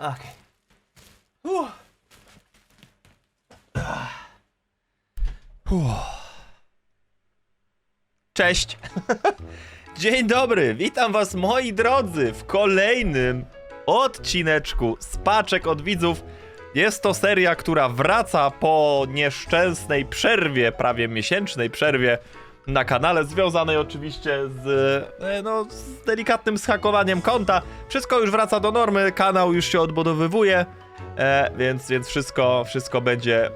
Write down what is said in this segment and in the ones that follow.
Okej. Uff. Cześć. Dzień dobry, witam was moi drodzy w kolejnym odcineczku z paczek od widzów. Jest to seria, która wraca po nieszczęsnej przerwie, prawie miesięcznej przerwie na kanale, związanej oczywiście z, e, no, z delikatnym schakowaniem konta. Wszystko już wraca do normy, kanał już się odbudowywuje, e, więc, więc wszystko, wszystko będzie e,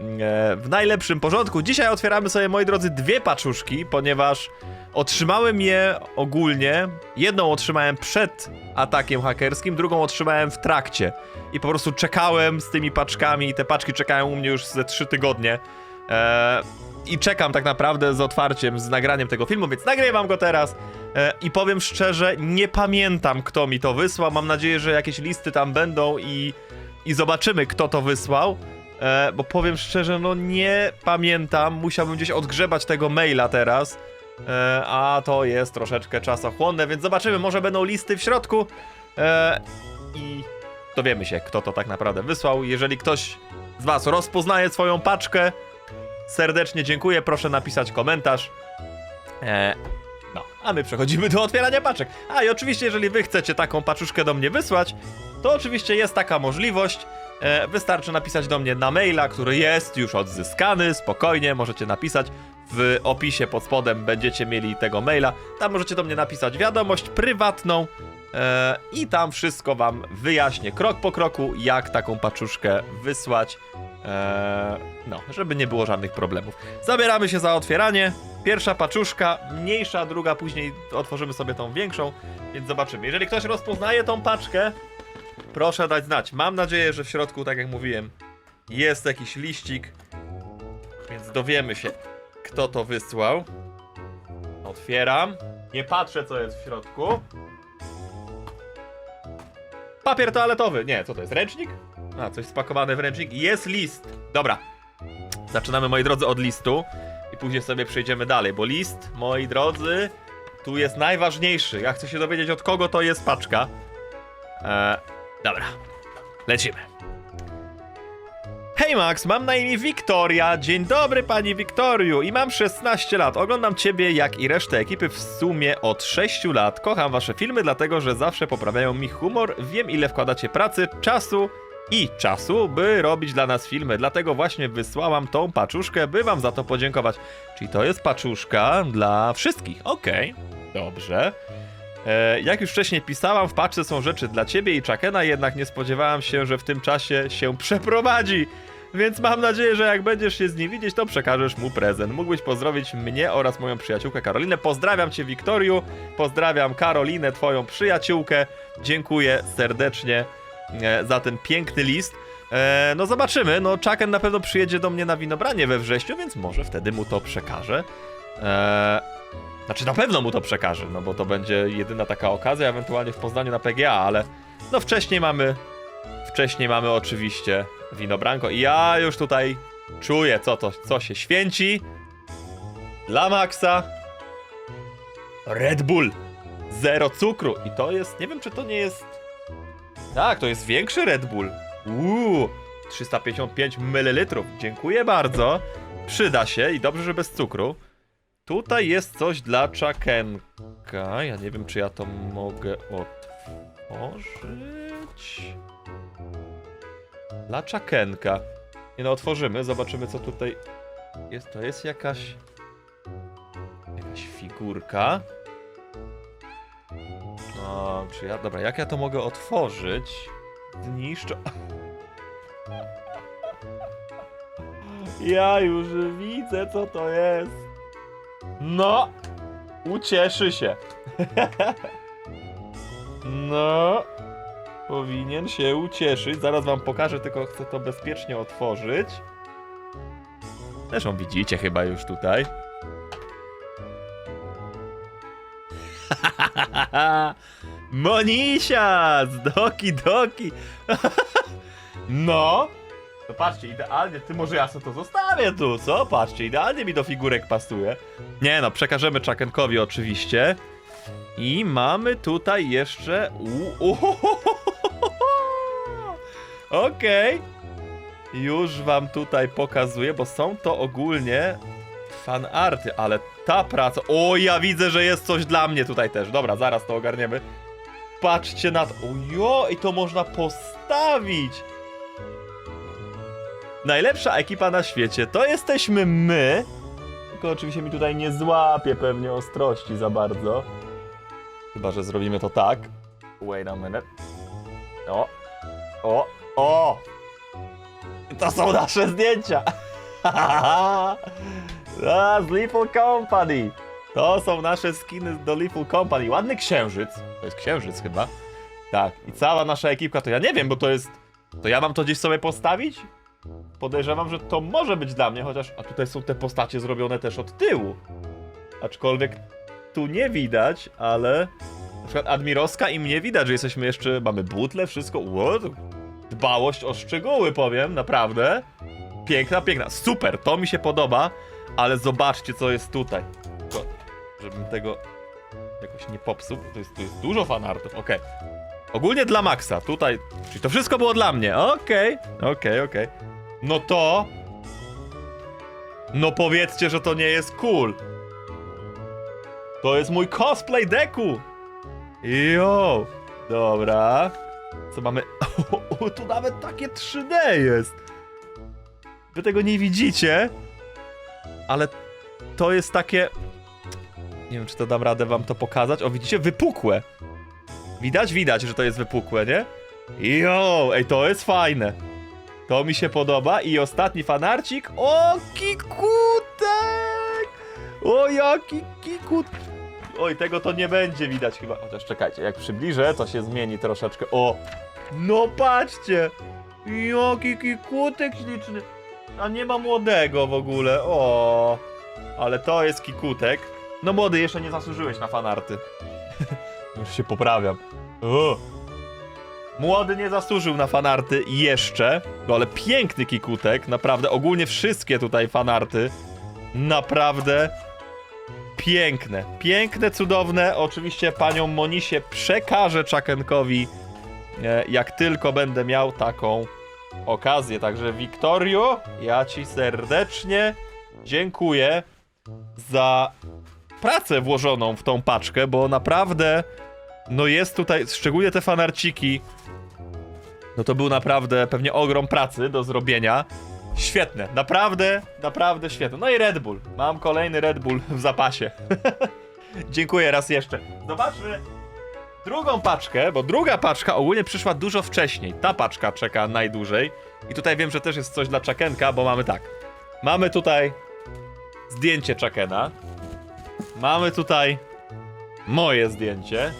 w najlepszym porządku. Dzisiaj otwieramy sobie, moi drodzy, dwie paczuszki, ponieważ otrzymałem je ogólnie. Jedną otrzymałem przed atakiem hakerskim, drugą otrzymałem w trakcie. I po prostu czekałem z tymi paczkami, te paczki czekają u mnie już ze trzy tygodnie. E, I czekam tak naprawdę z otwarciem, z nagraniem tego filmu, więc nagrywam go teraz. E, I powiem szczerze, nie pamiętam kto mi to wysłał. Mam nadzieję, że jakieś listy tam będą i, i zobaczymy kto to wysłał. E, bo powiem szczerze, no nie pamiętam. Musiałbym gdzieś odgrzebać tego maila teraz. E, a to jest troszeczkę czasochłonne, więc zobaczymy, może będą listy w środku. I dowiemy się, kto to tak naprawdę wysłał. Jeżeli ktoś z Was rozpoznaje swoją paczkę, serdecznie dziękuję. Proszę napisać komentarz. E, no, a my przechodzimy do otwierania paczek. A i oczywiście, jeżeli Wy chcecie taką paczuszkę do mnie wysłać, to oczywiście jest taka możliwość. E, wystarczy napisać do mnie na maila, który jest już odzyskany. Spokojnie, możecie napisać. W opisie pod spodem będziecie mieli tego maila. Tam możecie do mnie napisać wiadomość prywatną. E, I tam wszystko wam wyjaśnię krok po kroku, jak taką paczuszkę wysłać. E, no, żeby nie było żadnych problemów. Zabieramy się za otwieranie. Pierwsza paczuszka, mniejsza, druga, później otworzymy sobie tą większą, więc zobaczymy. Jeżeli ktoś rozpoznaje tą paczkę, proszę dać znać. Mam nadzieję, że w środku, tak jak mówiłem, jest jakiś liścik, więc dowiemy się, kto to wysłał. Otwieram. Nie patrzę, co jest w środku. Papier toaletowy. Nie, co to jest? Ręcznik? A, coś spakowane w ręcznik. Jest list. Dobra. Zaczynamy, moi drodzy, od listu. I później sobie przejdziemy dalej, bo list, moi drodzy, tu jest najważniejszy. Ja chcę się dowiedzieć, od kogo to jest paczka. Eee, dobra. Lecimy. Hej Max, mam na imię Wiktoria. Dzień dobry pani Wiktoriu i mam 16 lat. Oglądam ciebie jak i resztę ekipy w sumie od 6 lat. Kocham wasze filmy, dlatego że zawsze poprawiają mi humor. Wiem ile wkładacie pracy, czasu i czasu, by robić dla nas filmy. Dlatego właśnie wysłałam tą paczuszkę, by wam za to podziękować. Czyli to jest paczuszka dla wszystkich. Okej, dobrze. E, jak już wcześniej pisałam, w paczce są rzeczy dla ciebie i Chakena, jednak nie spodziewałam się, że w tym czasie się przeprowadzi. Więc mam nadzieję, że jak będziesz się z nim widzieć, to przekażesz mu prezent. Mógłbyś pozdrowić mnie oraz moją przyjaciółkę Karolinę. Pozdrawiam cię, Wiktoriu. Pozdrawiam Karolinę, twoją przyjaciółkę. Dziękuję serdecznie za ten piękny list. E, no zobaczymy, no Chaken na pewno przyjedzie do mnie na winobranie we wrześniu, więc może wtedy mu to przekażę. E, znaczy na pewno mu to przekażę, no bo to będzie jedyna taka okazja, ewentualnie w Poznaniu na PGA, ale no wcześniej mamy, wcześniej mamy oczywiście winobranko i ja już tutaj czuję, co to, co się święci. Dla Maxa Red Bull, zero cukru i to jest, nie wiem czy to nie jest, tak, to jest większy Red Bull. Uuu, 355 ml, dziękuję bardzo, przyda się i dobrze, że bez cukru. Tutaj jest coś dla Czakenka. Ja nie wiem, czy ja to mogę otworzyć. Dla Czakenka. Nie no, otworzymy, zobaczymy co tutaj jest. To jest jakaś... Jakaś figurka. No, czy ja... Dobra, jak ja to mogę otworzyć? Zniszczę... Ja już widzę, co to jest. No, ucieszy się. no, powinien się ucieszyć. Zaraz wam pokażę, tylko chcę to bezpiecznie otworzyć. Zresztą widzicie chyba już tutaj. Monisia z Doki Doki. no. To patrzcie, idealnie, ty może ja sobie to zostawię tu, co? Patrzcie, idealnie mi do figurek pasuje. Nie no, przekażemy Czakenkowi oczywiście. I mamy tutaj jeszcze... Okej. Już wam tutaj pokazuję, bo są to ogólnie fanarty, ale ta praca... O, ja widzę, że jest coś dla mnie tutaj też. Dobra, zaraz to ogarniemy. Patrzcie na to. Ojo, i to można postawić. Najlepsza ekipa na świecie to jesteśmy my. Tylko oczywiście mi tutaj nie złapie pewnie ostrości za bardzo. Chyba, że zrobimy to tak. Wait a minute. O, o, o! To są nasze zdjęcia! Z Little Company! To są nasze skiny do Little Company. Ładny księżyc. To jest księżyc chyba. Tak, i cała nasza ekipka to ja nie wiem, bo to jest. To ja mam to gdzieś sobie postawić? Podejrzewam, że to może być dla mnie, chociaż. A tutaj są te postacie zrobione też od tyłu. Aczkolwiek tu nie widać, ale. Na przykład Admirowska i mnie widać, że jesteśmy jeszcze. Mamy butle, wszystko. What? Dbałość o szczegóły, powiem, naprawdę. Piękna, piękna. Super, to mi się podoba, ale zobaczcie, co jest tutaj. Żebym tego jakoś nie popsuł. To jest, jest dużo fanartów, okej. Ogólnie dla Maxa, tutaj. Czyli to wszystko było dla mnie. Okej, okej, okej. No to. No powiedzcie, że to nie jest cool. To jest mój cosplay deku. Jo. Dobra. Co mamy? O, tu nawet takie 3D jest. Wy tego nie widzicie, ale to jest takie. Nie wiem, czy to dam radę wam to pokazać. O, widzicie? Wypukłe. Widać? Widać, że to jest wypukłe, nie? Jo, ej, to jest fajne. To mi się podoba. I ostatni fanarcik. O, kikutek! O, jaki kikut! Oj, tego to nie będzie widać chyba. Chociaż czekajcie, jak przybliżę, to się zmieni troszeczkę. O! No patrzcie! Jaki kikutek śliczny! A nie ma młodego w ogóle. O! Ale to jest kikutek. No młody, jeszcze nie zasłużyłeś na fanarty. Już się poprawiam. O! Młody nie zasłużył na fanarty jeszcze, no ale piękny kikutek, naprawdę, ogólnie wszystkie tutaj fanarty, naprawdę piękne, piękne, cudowne, oczywiście panią Monisię przekażę Czakenkowi, e, jak tylko będę miał taką okazję, także Wiktorio, ja ci serdecznie dziękuję za pracę włożoną w tą paczkę, bo naprawdę, no jest tutaj, szczególnie te fanarciki, no to był naprawdę pewnie ogrom pracy do zrobienia. Świetne, naprawdę, naprawdę świetne. No i Red Bull. Mam kolejny Red Bull w zapasie. Dziękuję raz jeszcze. Zobaczmy drugą paczkę, bo druga paczka ogólnie przyszła dużo wcześniej. Ta paczka czeka najdłużej. I tutaj wiem, że też jest coś dla Czakenka, bo mamy tak. Mamy tutaj zdjęcie Czakena. Mamy tutaj moje zdjęcie.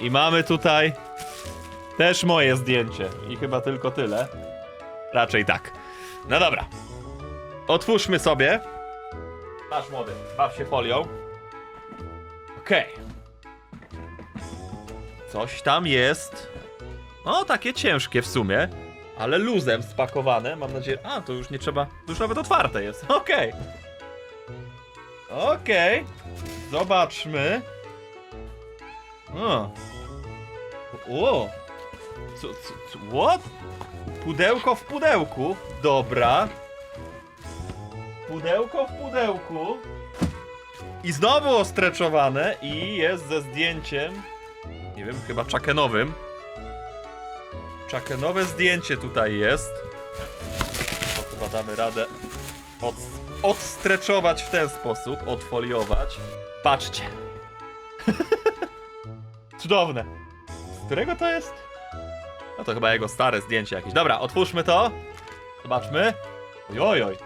I mamy tutaj też moje zdjęcie. I chyba tylko tyle. Raczej tak. No dobra. Otwórzmy sobie. Masz młody, baw się folią. Okej. Coś tam jest. O, takie ciężkie w sumie. Ale luzem spakowane. Mam nadzieję. A, to już nie trzeba. To już nawet otwarte jest. Okej. Okej. Zobaczmy. O. O. Co, co, co, what? Pudełko w pudełku. Dobra. Pudełko w pudełku. I znowu ostreczowane i jest ze zdjęciem. Nie wiem, chyba czakenowym. Czakenowe zdjęcie tutaj jest. To chyba damy radę od, odstreczować w ten sposób, odfoliować. Patrzcie. Cudowne. Z którego to jest? No to chyba jego stare zdjęcie jakieś. Dobra, otwórzmy to. Zobaczmy. Ojojoj.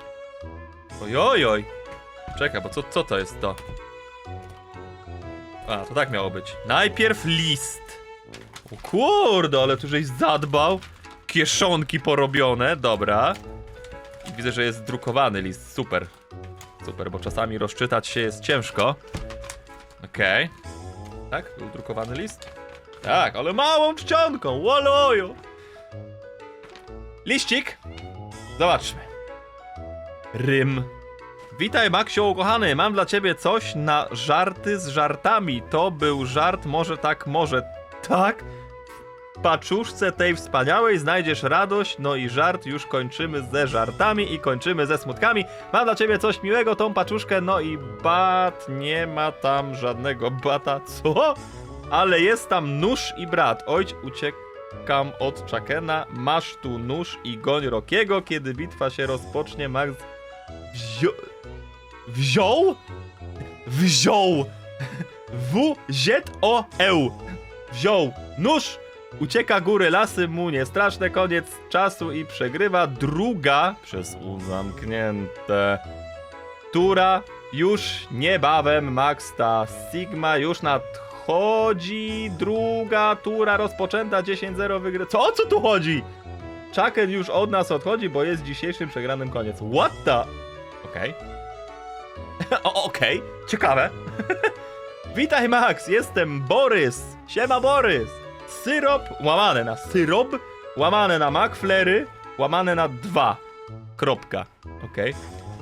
Ojojoj. Czekaj, bo co, co to jest to? A, to tak miało być. Najpierw list. O kurde, ale tu żeś zadbał. Kieszonki porobione, dobra. Widzę, że jest drukowany list, super. Super, bo czasami rozczytać się jest ciężko. Okej. Tak? Był drukowany list? Tak, ale małą czcionką, łoloju. Liścik. Zobaczmy. Rym. Witaj, Maksiu, ukochany. Mam dla ciebie coś na żarty z żartami. To był żart, może tak, może tak. Paczuszce tej wspaniałej znajdziesz radość, no i żart, już kończymy ze żartami i kończymy ze smutkami. Mam dla ciebie coś miłego, tą paczuszkę, no i bat, nie ma tam żadnego bata, co? Ale jest tam nóż i brat, ojcz uciekam od Chakena, masz tu nóż i goń Rokiego, kiedy bitwa się rozpocznie, Max wziął... Wziął? Wziął! W-Z-O-Eł. Wziął nóż, ucieka góry, lasy mu nie straszne, koniec czasu i przegrywa druga przez U zamknięte. Tura już niebawem, Max ta Sigma już nadchodzi. Druga tura rozpoczęta, 10-0 wygry. Co o co tu chodzi? Chucken już od nas odchodzi, bo jest dzisiejszym przegranym koniec. What the? Okej. O, Okej, ciekawe. Witaj Max, jestem Borys. Siema Borys. Syrop łamane na syrop, łamane na McFlery, łamane na 2. Kropka. Okej.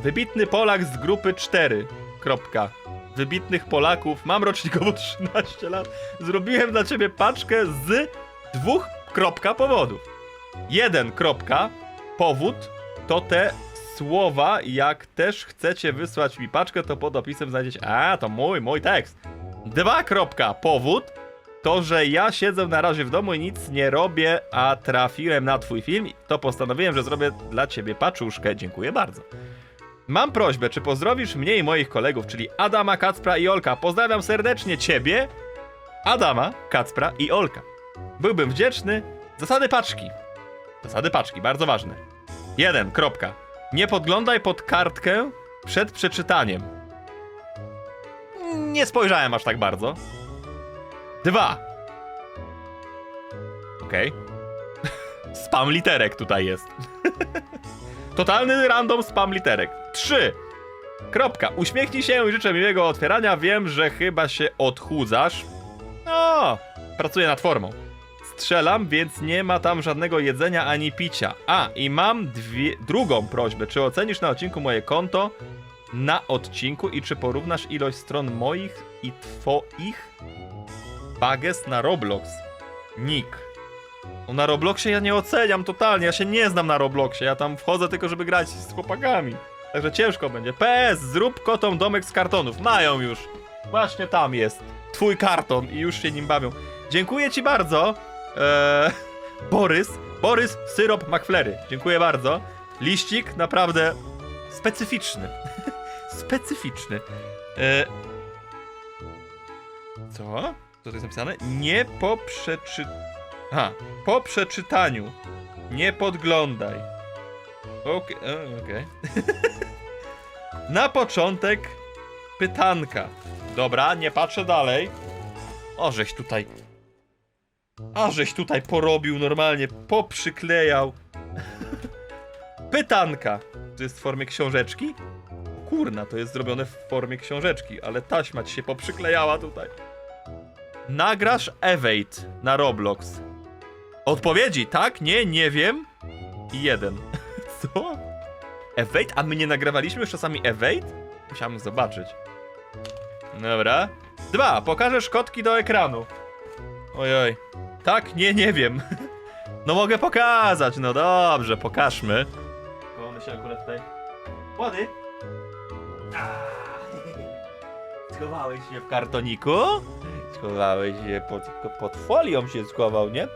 Wybitny Polak z grupy 4. Kropka. Wybitnych Polaków. Mam rocznikowo 13 lat. Zrobiłem dla ciebie paczkę z dwóch kropka powodów. Jeden kropka powód to te słowa. Jak też chcecie wysłać mi paczkę, to pod opisem znajdziecie. A, to mój, mój tekst. Dwa kropka powód to, że ja siedzę na razie w domu i nic nie robię, a trafiłem na twój film, to postanowiłem, że zrobię dla ciebie paczuszkę. Dziękuję bardzo. Mam prośbę, czy pozdrowisz mnie i moich kolegów, czyli Adama, Kacpra i Olka. Pozdrawiam serdecznie ciebie, Adama, Kacpra i Olka. Byłbym wdzięczny. Zasady paczki. Zasady paczki, bardzo ważne. Jeden, kropka. Nie podglądaj pod kartkę przed przeczytaniem. Nie spojrzałem aż tak bardzo. Dwa. Okej. spam literek tutaj jest. Totalny random spam literek. Trzy. Kropka. Uśmiechnij się i życzę miłego otwierania. Wiem, że chyba się odchudzasz. O, pracuję nad formą. Strzelam, więc nie ma tam żadnego jedzenia ani picia. A, i mam dwie, drugą prośbę. Czy ocenisz na odcinku moje konto? Na odcinku i czy porównasz ilość stron moich i twoich? Bages na Roblox. Nick. No na Robloxie ja nie oceniam totalnie, ja się nie znam na Robloxie, ja tam wchodzę tylko, żeby grać z chłopakami. Także ciężko będzie. PS, zrób kotom domek z kartonów. Mają już. Właśnie tam jest. Twój karton i już się nim bawią. Dziękuję ci bardzo. Eee, Borys. Borys, syrop McFlery. Dziękuję bardzo. Liścik naprawdę specyficzny. specyficzny. Eee, co? To jest napisane? Nie po przeczy... Aha, po przeczytaniu. Nie podglądaj. Okej, e, okej. Na początek pytanka. Dobra, nie patrzę dalej. O, żeś tutaj. A żeś tutaj porobił normalnie, poprzyklejał. Pytanka. To jest w formie książeczki? Kurna, to jest zrobione w formie książeczki, ale taśma ci się poprzyklejała tutaj. Nagrasz Evade na Roblox. Odpowiedzi, tak? Nie, nie wiem. I jeden. Co? Evade? A my nie nagrywaliśmy już czasami Evade? Musiałem zobaczyć. Dobra. Dwa. Pokażesz kotki do ekranu. Ojoj. Tak? Nie, nie wiem. No mogę pokazać, no dobrze, pokażmy. Bo one się akurat tutaj... Młody? Schowałeś się w kartoniku? Schowałeś się pod, pod folią się schował, nie?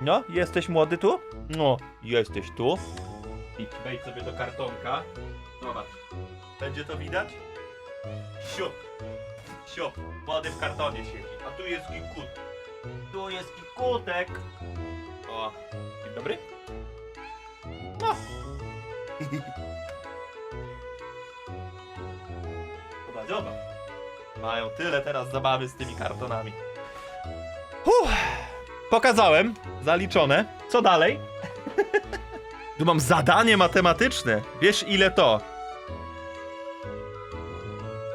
No, jesteś młody tu? No, jesteś tu. Idź, wejdź sobie do kartonka. Zobacz. Będzie to widać? Siup. Siup. Młody w kartonie siedzi. A tu jest kikut. Tu jest kikutek. O. Dzień dobry. No. Zobacz, zobacz. Mają tyle teraz zabawy z tymi kartonami. Uff. Pokazałem. Zaliczone. Co dalej? Tu mam zadanie matematyczne. Wiesz ile to?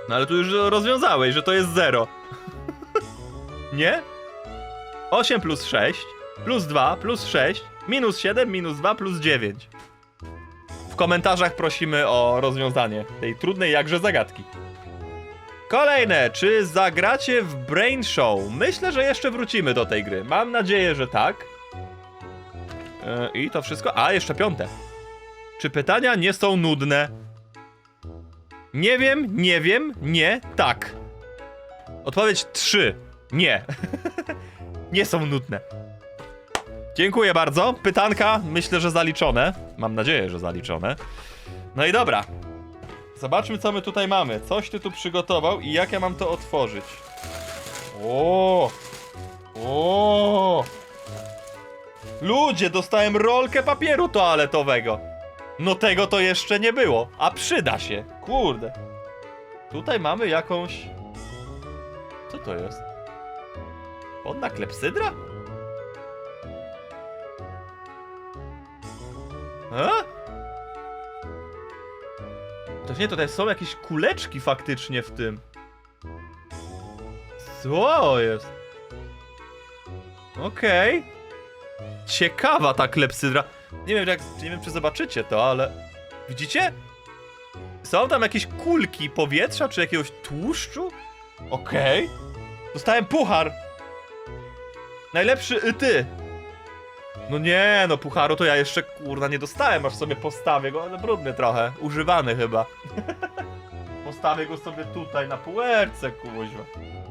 No ale tu już rozwiązałeś, że to jest 0. Nie? 8 plus 6, plus 2, plus 6, minus 7, minus 2, plus 9. W komentarzach prosimy o rozwiązanie tej trudnej jakże zagadki. Kolejne, czy zagracie w Brain Show? Myślę, że jeszcze wrócimy do tej gry. Mam nadzieję, że tak. E, I to wszystko. A, jeszcze piąte. Czy pytania nie są nudne? Nie wiem, nie wiem, nie, tak. Odpowiedź 3. Nie. nie są nudne. Dziękuję bardzo. Pytanka, myślę, że zaliczone. Mam nadzieję, że zaliczone. No i dobra. Zobaczmy, co my tutaj mamy. Coś ty tu przygotował i jak ja mam to otworzyć. O! O! Ludzie, dostałem rolkę papieru toaletowego. No tego to jeszcze nie było, a przyda się. Kurde. Tutaj mamy jakąś... Co to jest? Wodna klepsydra? A? To nie, tutaj są jakieś kuleczki faktycznie w tym. Co jest? Okej. Ciekawa ta klepsydra. Nie wiem, jak, nie wiem, czy zobaczycie to, ale... Widzicie? Są tam jakieś kulki powietrza, czy jakiegoś tłuszczu? Okej. Dostałem puchar. Najlepszy y ty. No nie, no pucharu to ja jeszcze kurna nie dostałem, aż sobie postawię go, ale brudny trochę, używany chyba. postawię go sobie tutaj na półerce, kuźwa.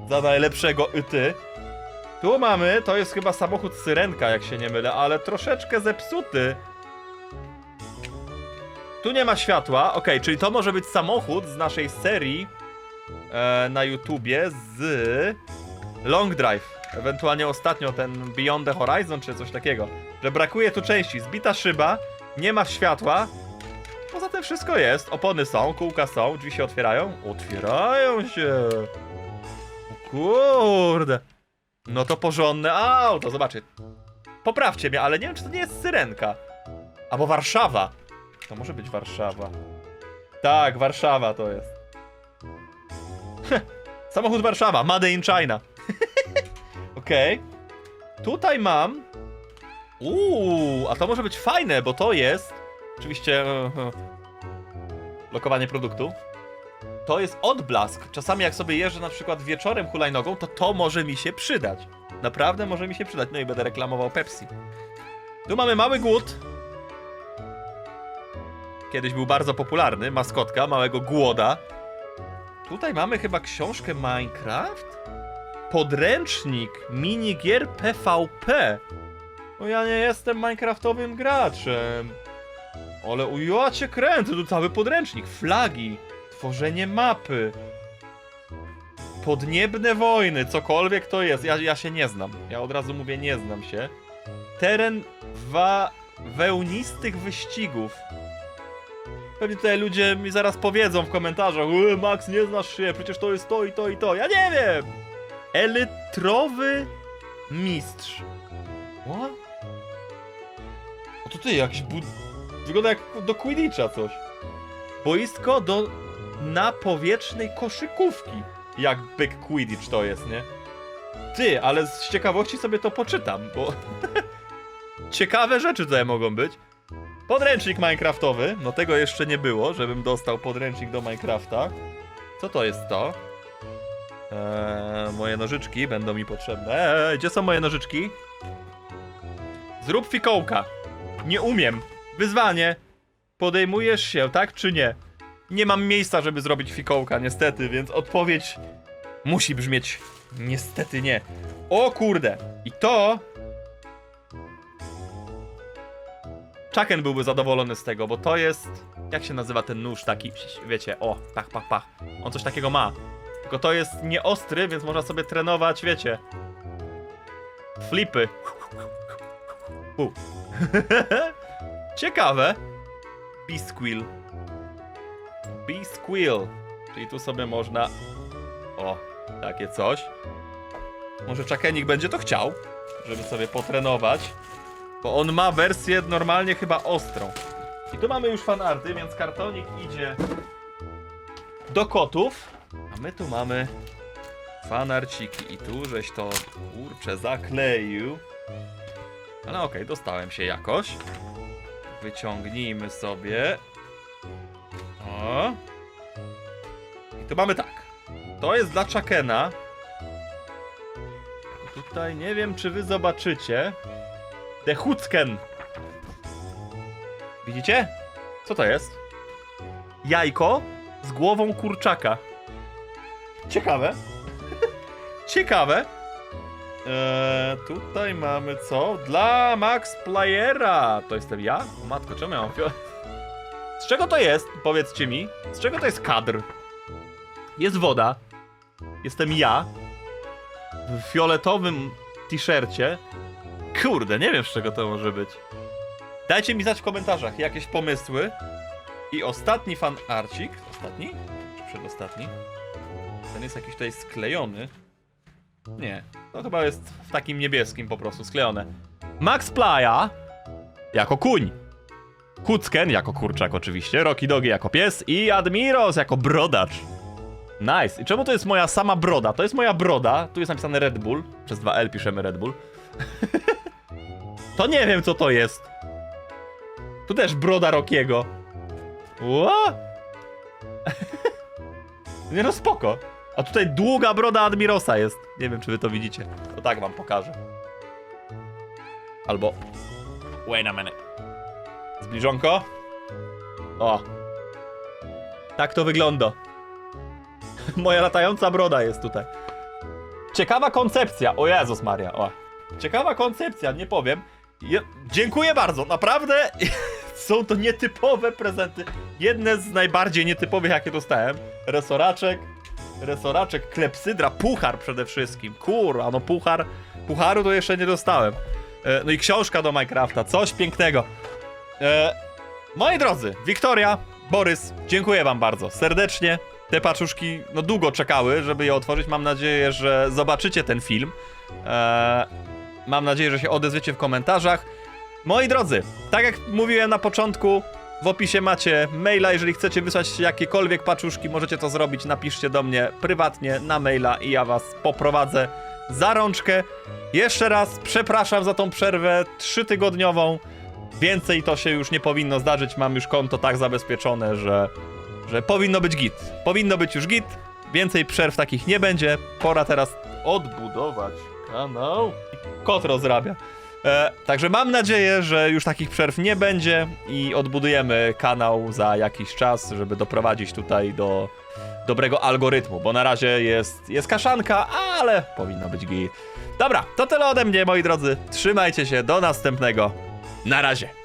Za najlepszego y ty. Tu mamy, to jest chyba samochód Syrenka, jak się nie mylę, ale troszeczkę zepsuty. Tu nie ma światła, okej, czyli to może być samochód z naszej serii e, na YouTubie z Long Drive. Ewentualnie ostatnio ten Beyond the Horizon czy coś takiego. Że brakuje tu części, zbita szyba, nie ma światła. Poza tym wszystko jest, opony są, kółka są, drzwi się otwierają. Otwierają się. Kurde. No to porządne auto, zobaczcie. Poprawcie mnie, ale nie wiem, czy to nie jest Syrenka. Albo Warszawa. To może być Warszawa. Tak, Warszawa to jest. Samochód Warszawa, Made in China. Okej. Tutaj mam. Uuu, a to może być fajne, bo to jest. Oczywiście. e, e, Lokowanie produktu. To jest odblask. Czasami jak sobie jeżdżę na przykład wieczorem hulajnogą, to to może mi się przydać. Naprawdę może mi się przydać. No i będę reklamował Pepsi. Tu mamy mały głód. Kiedyś był bardzo popularny, maskotka małego głoda. Tutaj mamy chyba książkę Minecraft? Podręcznik minigier PvP. No ja nie jestem Minecraftowym graczem. Ale ujacie kręcę, tu cały podręcznik. Flagi, tworzenie mapy. Podniebne wojny, cokolwiek to jest. Ja, ja się nie znam. Ja od razu mówię, nie znam się. Teren wa wełnistych wyścigów. Pewnie tutaj ludzie mi zaraz powiedzą w komentarzach "E, Max, nie znasz się, przecież to jest to i to i to. Ja nie wiem! Elytrowy mistrz. What? To ty, jakiś bud... Wygląda jak do Quidditcha coś. Boisko do napowietrznej koszykówki. Jak byk Quidditch to jest, nie? Ty, ale z ciekawości sobie to poczytam, bo... Ciekawe rzeczy tutaj mogą być. Podręcznik Minecraftowy. No tego jeszcze nie było, żebym dostał podręcznik do Minecrafta. Co to jest to? Eee, moje nożyczki będą mi potrzebne. Eee, gdzie są moje nożyczki? Zrób fikołka. Nie umiem. Wyzwanie. Podejmujesz się, tak czy nie? Nie mam miejsca, żeby zrobić fikołka, niestety, więc odpowiedź musi brzmieć niestety nie. O kurde. I to Chucken byłby zadowolony z tego, bo to jest. Jak się nazywa ten nóż taki? Wiecie, o, pach, pach, pach. On coś takiego ma. Tylko to jest nieostry, więc można sobie trenować, wiecie. Flipy. U. Ciekawe. Bisquill. Bisquill. Czyli tu sobie można. O, takie coś. Może Czakenik będzie to chciał, żeby sobie potrenować. Bo on ma wersję normalnie chyba ostrą. I tu mamy już fanarty, więc kartonik idzie do kotów. A my tu mamy fanarciki. I tu żeś to kurczę zakleił. Ale okej, dostałem się jakoś. Wyciągnijmy sobie. O. I tu mamy tak. To jest dla Chakena. Tutaj nie wiem, czy wy zobaczycie. The. Widzicie? Co to jest? Jajko z głową kurczaka. Ciekawe. Ciekawe. Eee, tutaj mamy co? Dla Max Playera. To jestem ja? Matko, czemu ja mam fio... Z czego to jest? Powiedzcie mi. Z czego to jest kadr? Jest woda. Jestem ja. W fioletowym t-shircie. Kurde, nie wiem z czego to może być. Dajcie mi znać w komentarzach jakieś pomysły. I ostatni fan Arcik. Ostatni? Czy przedostatni? Ten jest jakiś tutaj sklejony. Nie, to chyba jest w takim niebieskim po prostu sklejone. Max Playa jako kuń. Kucken jako kurczak oczywiście, Rocky Dogi jako pies i Admiros jako brodacz. Nice. I czemu to jest moja sama broda? To jest moja broda. Tu jest napisane Red Bull. Przez 2L piszemy Red Bull. to nie wiem co to jest. Tu też broda Rockiego. Ło? nie no spoko. A tutaj długa broda Admirosa jest. Nie wiem, czy wy to widzicie. To tak wam pokażę. Albo... Wait a minute. Zbliżonko. O. Tak to wygląda. Moja latająca broda jest tutaj. Ciekawa koncepcja. O Jezus Maria. O. Ciekawa koncepcja, nie powiem. Je... Dziękuję bardzo, naprawdę. Są to nietypowe prezenty. Jedne z najbardziej nietypowych, jakie dostałem. Resoraczek, resoraczek, klepsydra, puchar przede wszystkim. Kurwa, no puchar. Pucharu to jeszcze nie dostałem. E, No i książka do Minecrafta, coś pięknego. E, moi drodzy, Wiktoria, Borys, dziękuję wam bardzo serdecznie. Te paczuszki no długo czekały, żeby je otworzyć. Mam nadzieję, że zobaczycie ten film. E, mam nadzieję, że się odezwiecie w komentarzach. Moi drodzy, tak jak mówiłem na początku, w opisie macie maila, jeżeli chcecie wysłać jakiekolwiek paczuszki, możecie to zrobić, napiszcie do mnie prywatnie na maila i ja was poprowadzę za rączkę. Jeszcze raz przepraszam za tą przerwę trzytygodniową. Więcej to się już nie powinno zdarzyć, mam już konto tak zabezpieczone, że, że powinno być git. Powinno być już git, więcej przerw takich nie będzie. Pora teraz odbudować kanał. Kot rozrabia. E, także mam nadzieję, że już takich przerw nie będzie i odbudujemy kanał za jakiś czas, żeby doprowadzić tutaj do dobrego algorytmu, bo na razie jest, jest kaszanka, ale powinno być git. Dobra, to tyle ode mnie, moi drodzy. Trzymajcie się, do następnego. Na razie.